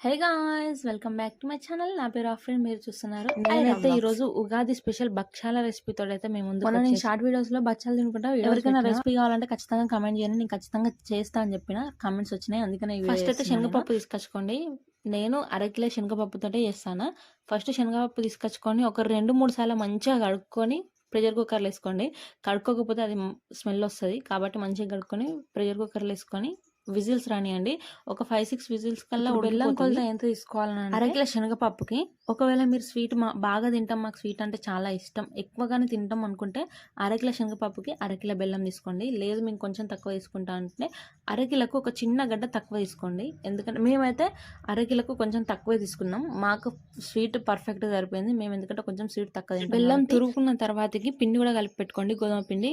Hey guys welcome back to my channel నా పేరు ఆఫ్రిన్ మీరు చూస్తున్నారు. నేనే నేనైతే ఈ. రోజు ఉగాది స్పెషల్ భక్షాల రెసిపీ అయితే మేము ముందు నేను షార్ట్ వీడియోస్లో బచ్చాలు తినుకుంటా ఎవరికైనా రెసిపీ రెసిపీ కావాలంటే ఖచ్చితంగా కమెంట్ చేయండి నేను ఖచ్చితంగా చేస్తా అని చెప్పిన కామెంట్స్ వచ్చినాయి అందుకనే ఫస్ట్ అయితే శనగపప్పు తీసుకొచ్చుకోండి. నేను అరకిలో శనగపప్పుతోటే చేస్తాను. ఫస్ట్ శనగపప్పు తీసుకొచ్చుకొని ఒక రెండు మూడు సార్లు మంచిగా కడుక్కొని ప్రెషర్ కుక్కర్లో వేసుకోండి. కడుక్కోకపోతే అది స్మెల్ వస్తుంది కాబట్టి మంచిగా కడుక్కొని ప్రెషర్ కుక్కర్లో వేసుకొని విజిల్స్ రానియండి. ఒక ఫైవ్ సిక్స్ విజిల్స్ కల్లా బెల్లం. కొలత ఎంత తీసుకోవాలని అరకిలో శనగపప్పుకి ఒకవేళ మీరు స్వీట్ మా బాగా తింటాం మాకు స్వీట్ అంటే చాలా ఇష్టం. ఎక్కువగానే తింటాం అనుకుంటే అరకిలో శనగపప్పుకి అరకిలో బెల్లం తీసుకోండి. లేదు మేము కొంచెం తక్కువ తీసుకుంటా అంటే అరకిలకు ఒక చిన్న గడ్డ తక్కువ తీసుకోండి. ఎందుకంటే మేమైతే అరకిలకు కొంచెం తక్కువే తీసుకున్నాం. మాకు స్వీట్ పర్ఫెక్ట్ సరిపోయింది. మేము ఎందుకంటే కొంచెం స్వీట్ తక్కువ తింటాం బెల్లం తురుకున్న తర్వాతకి పిండి కూడా కలిపి పెట్టుకోండి గోధుమ పిండి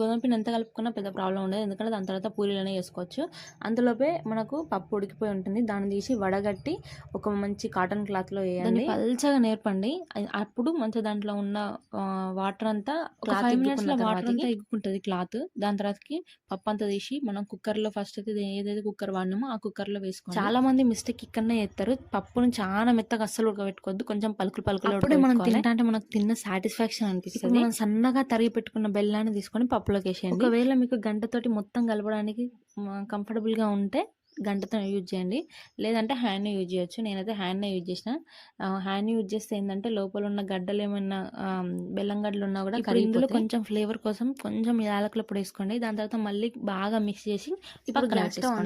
గోధుమ పిండి ఎంత కలుపుకున్నా పెద్ద ప్రాబ్లం ఉండదు. ఎందుకంటే దాని తర్వాత పూరీలనే చేసుకోవచ్చు అంతలోపే మనకు పప్పు ఉడికిపోయి ఉంటుంది. దాన్ని తీసి వడగట్టి ఒక మంచి కాటన్ క్లాత్లో వేయండి పల్చగా నేర్పండి. అప్పుడు మంచి దాంట్లో ఉన్న వాటర్ అంతా ఫైవ్ మినిట్స్లో ఎగ్గుకున్న వాటర్ అంతా ఎగ్గుకుంటది క్లాత్. దాని తర్వాతకి పప్పు అంతా తీసి మనం కుక్కర్లో ఫస్ట్ అయితే ఏదైతే కుక్కర్ వాడినామో ఆ కుక్కర్లో వేసుకోండి. చాలా మంది మిస్టేక్ ఇక్కడనే చేస్తారు. పప్పును చాలా మెత్తగా అస్సలు ఉడకబెట్టుకోవద్దు. కొంచెం పలుకులు పలుకులు అప్పుడే మనం తింటా అంటే మనకు తిన్న సాటిస్ఫాక్షన్ అనిపిస్తుంది. మనం సన్నగా తరిగి పెట్టుకున్న బెల్లాన్ని తీసుకొని పప్పులోకి వేసేయండి. ఒకవేళ మీకు గంటతోటి మొత్తం కలపడానికి కంఫర్టబుల్గా ఉంటే గంటతో యూజ్ చేయండి. లేదంటే హ్యాండ్ యూజ్ చేయొచ్చు. నేనైతే హ్యాండ్ యూజ్ చేసిన. హ్యాండ్ యూజ్ చేస్తే ఏంటంటే లోపల ఉన్న గడ్డలు ఏమైనా ఆ, బెల్లం గడ్డలు ఉన్నా కూడా ఇందులో కొంచెం ఫ్లేవర్ కోసం కొంచెం యాలకుల పొడి వేసుకోండి. దాని తర్వాత మళ్ళీ బాగా మిక్స్ చేసి ఇప్పుడు.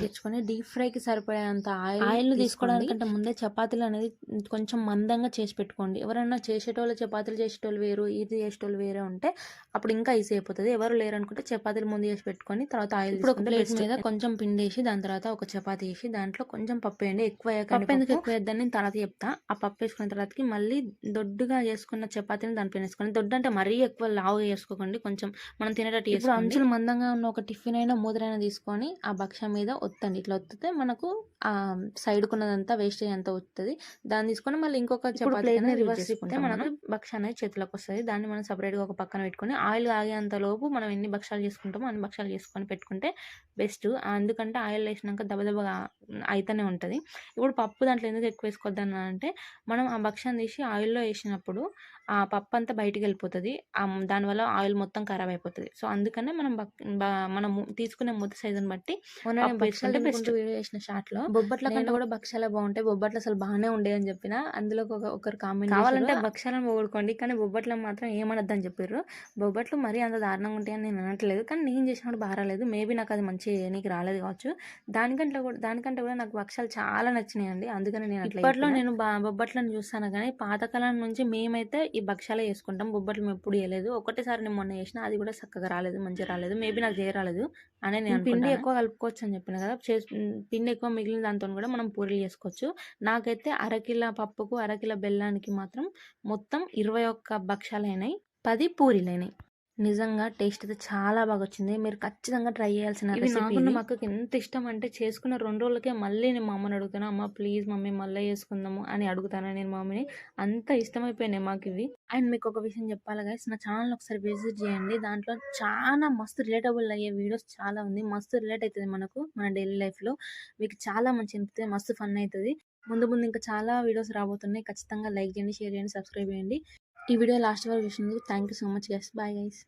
తెచ్చుకొని డీప్ ఫ్రై కి సరిపోయేంత ఆయిల్ ఆయిల్ తీసుకోవడానికి తీసుకోవడానికంటే ముందే చపాతీలు అనేది కొంచెం మందంగా చేసి పెట్టుకోండి. ఎవరైనా చేసేటోళ్ళు చపాతీలు చేసేటోళ్ళు వేరు ఇది చేసేటోళ్ళు వేరే ఉంటే అప్పుడు ఇంకా ఈజీ అయిపోతుంది. ఎవరు లేరు అనుకుంటే చపాతీలు ముందు చేసి పెట్టుకొని తర్వాత ఆయిల్ ఇప్పుడు ఒక ప్లేట్ మీద కొంచెం పిండి వేసి దాని తర్వాత ఒక చపాతీ వేసి దాంట్లో కొంచెం పప్పు వేయండి. ఎక్కువ పప్పు ఎందుకు ఎక్కువ వేద్దని నేను తర్వాత చెప్తా. ఆ పప్పు వేసుకున్న తర్వాతకి మళ్ళీ దొడ్డుగా చేసుకున్న చపాతీని దానిపైన వేసుకోండి. దొడ్డు అంటే మరీ ఎక్కువ లావుగా చేసుకోకండి. కొంచెం మనం తినేటట్టు ఇప్పుడు అంచులు మందంగా ఉన్న ఒక టిఫిన్ అయినా మూదరైనా తీసుకొని ఆ భక్ష మీద ఒత్తండి. ఇట్లా ఒత్తితే మనకు ఆ సైడ్ కున్నదంతా వేస్టేజ్ అంతా వస్తుంది దాన్ని తీసుకొని మళ్ళీ ఇంకొక చపాతీ రివర్స్ తిప్పితే మనకు భక్ష అనేది చేతిలోకి వస్తుంది దాన్ని మనం separate గా ఒక పక్కన పెట్టుకొని ఆయిల్ ఆగేంత లోపు మనం ఎన్ని భక్షాలు చేసుకుంటామో అన్ని భక్షాలు చేసుకొని పెట్టుకుంటే బెస్ట్ ఎందుకంటే ఆయిల్ వేసినాక దబదబగా అయితేనే ఉంటుంది. ఇప్పుడు పప్పు దాంట్లో ఎందుకు ఎక్కువ వేసుకోవద్దని అంటే మనం ఆ భక్షాన్ని తీసి ఆయిల్లో వేసినప్పుడు ఆ పప్పు అంతా బయటికి వెళ్ళిపోతుంది. దానివల్ల ఆయిల్ మొత్తం ఖరాబ్ అయిపోతుంది. సో అందుకనే మనం మనం తీసుకునే ముద్ద సైజుని బట్టి best. వీడియో చేసిన షార్ట్లో బొబ్బట్ల కంటే కూడా భక్షాలే బాగుంటాయి. బొబ్బట్లు అసలు బాగానే ఉండే అని చెప్పిన అందులో ఒక ఒకరు కామెంట్ కావాలంటే భక్షాలను పోగొట్టుకోండి. కానీ బొబ్బట్లు మాత్రం ఏమనద్దని చెప్పారు బొబ్బట్లు మరీ అంత దారుణంగా ఉంటాయని నేను అనట్లేదు. కానీ నేను చేసినప్పుడు బాగా రాలేదు. మేబీ నాకు అది మంచి నీకు రాలేదు కావచ్చు. దానికంటే కూడా దానికంటే కూడా నాకు భక్షాలు చాలా నచ్చినాయండి. అందుకని నేను ఇప్పట్లో నేను బొబ్బట్లను చూస్తాను కానీ పాతకాలం నుంచి మేమైతే ఈ భక్షాలే చేసుకుంటాం బొబ్బట్లు మేము ఎప్పుడు చేయలేదు ఒకటేసారి నేను మొన్న చేసిన అది కూడా చక్కగా రాలేదు మంచిగా రాలేదు. మేబీ నాకు చేయరాలేదు. అని నేను పిండి. ఎక్కువ కలుపుకోవచ్చు అని చెప్పిన కదా! చేస్- పిండి ఎక్కువ మిగిలిన దాంతో కూడా మనం పూరీలు చేసుకోవచ్చు. నాకైతే అరకిల పప్పుకు అరకిల బెల్లానికి మాత్రం మొత్తం ఇరవై ఒక్క భక్షాలు అయినాయి పది పూరీలు అయినాయి నిజంగా టేస్ట్ అయితే చాలా బాగా వచ్చింది మీరు ఖచ్చితంగా ట్రై చేయాల్సిన నాకున్న మాకు ఎంత ఇష్టం అంటే చేసుకున్న రెండు రోజులకే మళ్ళీ నేను మా అమ్మని అడుగుతాను అమ్మ ప్లీజ్ మమ్మీ మళ్ళీ చేసుకుందాము అని అడుగుతాను నేను మా మమ్మీని. అంత ఇష్టమైపోయినాయి మాకు ఇవి అండ్ మీకు ఒక విషయం చెప్పాలి గైస్ నా ఛానల్ ఒకసారి విజిట్ చేయండి. దాంట్లో చాలా మస్తు రిలేటబుల్ అయ్యే వీడియోస్ చాలా ఉంది. మస్తు రిలేట్ అవుతుంది మనకు మన డైలీ లైఫ్లో మీకు చాలా మంచి అనిపిస్తుంది మస్తు ఫన్ అవుతుంది ముందు ముందు ఇంకా చాలా వీడియోస్ రాబోతున్నాయి. ఖచ్చితంగా లైక్ చేయండి షేర్ చేయండి సబ్స్క్రైబ్ చేయండి. ఈ వీడియో లాస్ట్ వరకు చూసినందుకు thank you so much guys bye guys